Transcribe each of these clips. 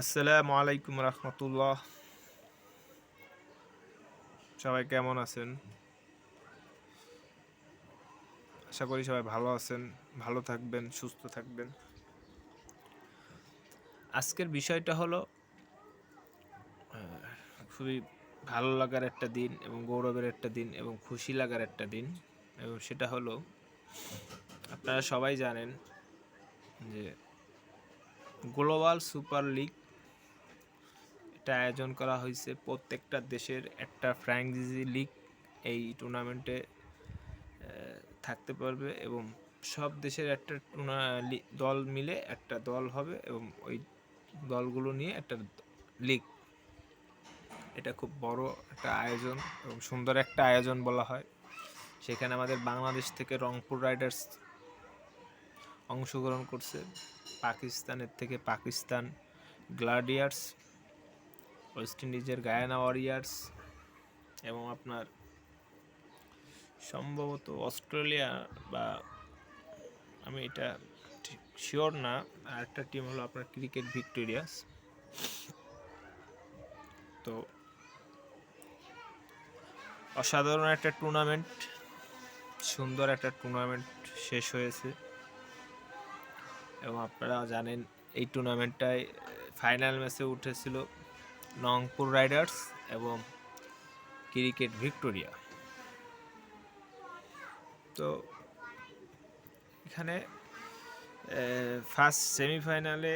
আসসালামু আলাইকুম রহমতুল্লাহ। সবাই কেমন আছেন? আশা করি সবাই ভালো আছেন, ভালো থাকবেন, সুস্থ থাকবেন। আজকের বিষয়টা হলো খুবই ভালো লাগার একটা দিন এবং গৌরবের একটা দিন এবং খুশি লাগার একটা দিন। এবং সেটা হলো, আপনারা সবাই জানেন যে গ্লোবাল সুপার লিগ এটা আয়োজন করা হয়েছে প্রত্যেকটা দেশের একটা ফ্র্যাঞ্চাইজি লিগ এই টুর্নামেন্টে থাকতে পারবে এবং সব দেশের একটা দল মিলে একটা দল হবে এবং ওই দলগুলো নিয়ে একটা লিগ এটা খুব বড় একটা আয়োজন এবং সুন্দর একটা আয়োজন বলা হয়। সেখানে আমাদের বাংলাদেশ থেকে রংপুর রাইডার্স অংশগ্রহণ করছে, পাকিস্তানের থেকে পাকিস্তান গ্লাডিয়ার্স ওয়েস্ট ইন্ডিজের গায়ানা ওয়ারিয়ার্স এবং আপনার সম্ভবত অস্ট্রেলিয়া বা আমি এটা শিওর না। আর একটা টিম হলো আপনার ক্রিকেট ভিক্টোরিয়াস তো অসাধারণ একটা টুর্নামেন্ট সুন্দর একটা টুর্নামেন্ট শেষ হয়েছে। এবং আপনারা জানেন এই টুর্নামেন্টটায় ফাইনাল ম্যাচে উঠেছিল নংপুর রাইডার্স এবং ক্রিকেট ভিক্টোরিয়া। তো এখানে ফার্স্ট সেমিফাইনালে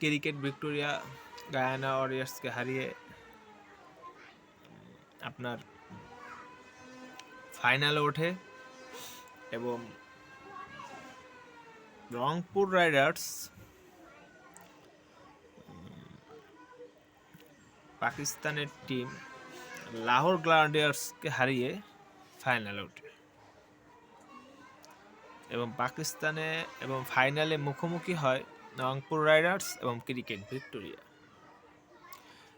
ক্রিকেট ভিক্টোরিয়া গায়ানা ওয়ারিয়ার্সকে হারিয়ে আপনার ফাইনালে ওঠে এবং রংপুর রাইডার্স পাকিস্তানের টিম লাহোর গ্লাডিয়ার্সকে হারিয়ে ফাইনালে ওঠে। এবং পাকিস্তানে এবং ফাইনালে মুখোমুখি হয় রংপুর রাইডার্স এবং ক্রিকেট ভিক্টোরিয়া।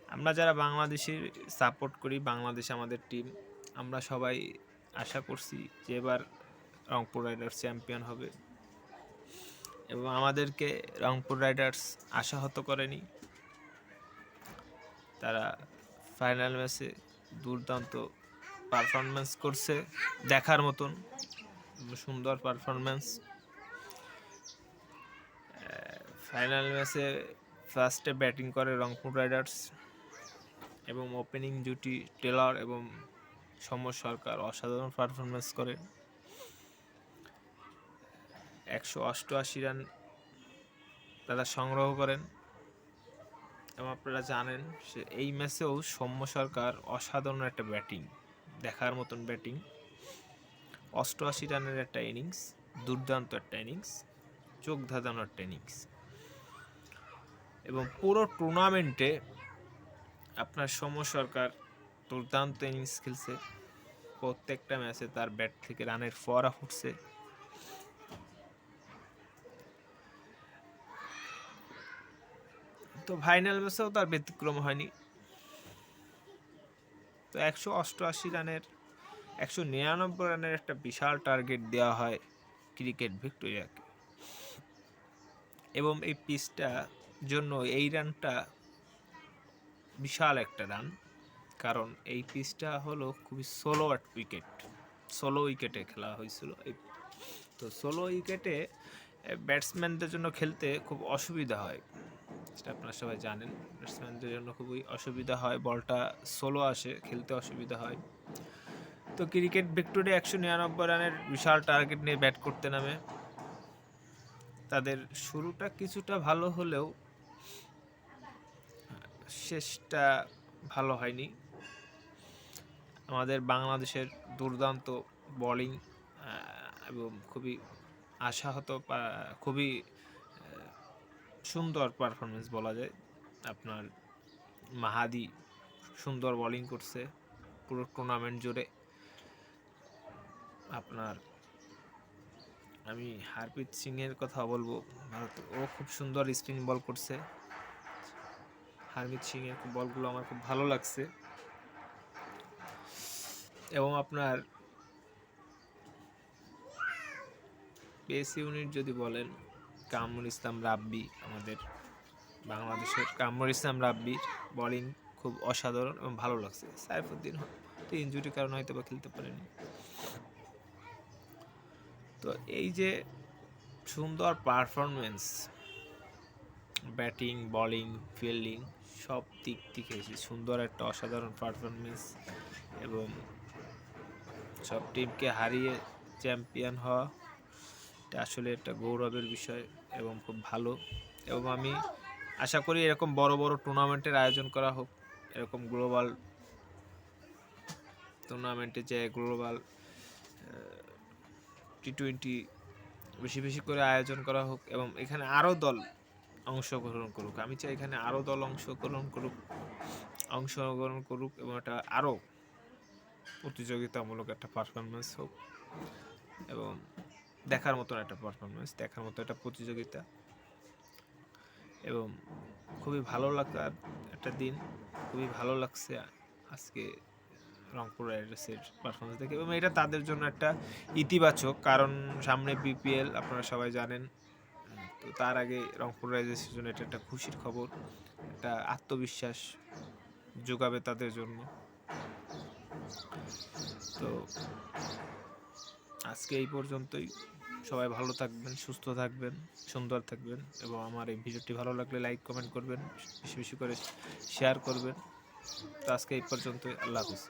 আমরা যারা বাংলাদেশি সাপোর্ট করি, বাংলাদেশ আমাদের টিম, আমরা সবাই আশা করছি যে এবার রংপুর রাইডার্স চ্যাম্পিয়ন হবে। এবং আমাদেরকে রংপুর রাইডার্স আশাহত করেনি। তারা ফাইনাল ম্যাচে দুর্দান্ত পারফরমেন্স করছে দেখার মতন, সুন্দর পারফরমেন্স ফাইনাল ম্যাচে ফার্স্টে ব্যাটিং করে রংপুর রাইডার্স এবং ওপেনিং জুটি টেলর এবং সমর সরকার অসাধারণ পারফরমেন্স করে। একশো অষ্টআশি রান তারা সংগ্রহ করেন। এবং আপনারা জানেন সে এই ম্যাচেও সৌম্য সরকার অসাধারণ একটা ব্যাটিং, দেখার মতন ব্যাটিং। অষ্টআশি রানের একটা ইনিংস, দুর্দান্ত একটা ইনিংস, চোখ ধাঁধানো একটা ইনিংস। এবং পুরো টুর্নামেন্টে আপনার সৌম্য সরকার দুর্দান্ত ইনিংস খেলছে। প্রত্যেকটা ম্যাচে তার ব্যাট থেকে রানের ফোয়ারা ফুটছে। তো ফাইনাল ম্যাচেও তার ব্যতিক্রম হয়নি। তো একশো অষ্টআশি রানের, একশো নিরানব্বই রানের একটা বিশাল টার্গেট দেওয়া হয় ক্রিকেট ভিক্টোরিয়াকে। এবং এই পিচটা জন্য এই রানটা বিশাল একটা রান, কারণ এই পিচটা হলো খুবই সোলো এক উইকেট সোলো উইকেটে খেলা হয়েছিল। এই তো সোলো উইকেটে ব্যাটসম্যানদের জন্য খেলতে খুব অসুবিধা হয়। সেটা আপনারা সবাই জানেন। ব্যাটসম্যানদের জন্য খুবই অসুবিধা হয়, বলটা সোলো আসে, খেলতে অসুবিধা হয়। তো ক্রিকেট ভিক্টোরিয়া একশো নিরানব্বই রানের বিশাল টার্গেট নিয়ে ব্যাট করতে নামে। তাদের শুরুটা কিছুটা ভালো হলেও শেষটা ভালো হয়নি। আমাদের বাংলাদেশের দুর্দান্ত বোলিং এবং খুবই আশাহত খুবই সুন্দর পারফরমেন্স বলা যায়। আপনার মাহাদি সুন্দর বোলিং করছে পুরো টুর্নামেন্ট জুড়ে। আপনার, আমি হারপ্রীত সিং এর কথা বলব। ভারত, ও খুব সুন্দর স্পিন বল করছে। হারমিত সিং এর বলগুলো আমার খুব ভালো লাগছে। এবং আপনার পেস ইউনিট যদি বলেন কামরুল ইসলাম রাব্বি আমাদের বাংলাদেশের কামরুল ইসলাম রাব্বির বোলিং খুব অসাধারণ এবং ভালো লাগছে। সাইফুদ্দিন তো ইঞ্জুরির কারণে হয়তো বা খেলতে পারেনি। তো এই যে সুন্দর পারফরমেন্স ব্যাটিং বোলিং ফিল্ডিং সব দিক থেকে সুন্দর একটা অসাধারণ পারফরমেন্স এবং সব টিমকে হারিয়ে চ্যাম্পিয়ন হওয়া এটা আসলে একটা গৌরবের বিষয় এবং খুব ভালো। এবং আমি আশা করি এরকম বড় বড় টুর্নামেন্টের আয়োজন করা হোক। এরকম গ্লোবাল টুর্নামেন্টে যে গ্লোবাল টি টোয়েন্টি বেশি বেশি করে আয়োজন করা হোক এবং এখানে আরও দল অংশগ্রহণ করুক। আমি চাই এখানে আরও দল অংশগ্রহণ করুক অংশগ্রহণ করুক এবং এটা আরও প্রতিযোগিতামূলক একটা পারফরমেন্স হোক। এবং দেখার মতন একটা পারফরমেন্স দেখার মতো একটা প্রতিযোগিতা। এবং খুবই ভালো লাগার একটা দিন, খুবই ভালো লাগছে আজকে রংপুর রাইডার্সের পারফরমেন্স দেখে। এবং এটা তাদের জন্য একটা ইতিবাচক, কারণ সামনে বিপিএল আপনারা সবাই জানেন, তো তার আগে রংপুর রাইডার্সের জন্য এটা একটা খুশির খবর, একটা আত্মবিশ্বাস যোগাবে তাদের জন্য। তো আজকে এই পর্যন্তই। সবাই ভালো থাকবেন, সুস্থ থাকবেন, সুন্দর থাকবেন এবং আমার এই ভিডিওটি ভালো লাগলে লাইক কমেন্ট করবেন, বেশি বেশি করে শেয়ার করবেন। তো আজকে এই পর্যন্ত আল্লাহ হাফিজ।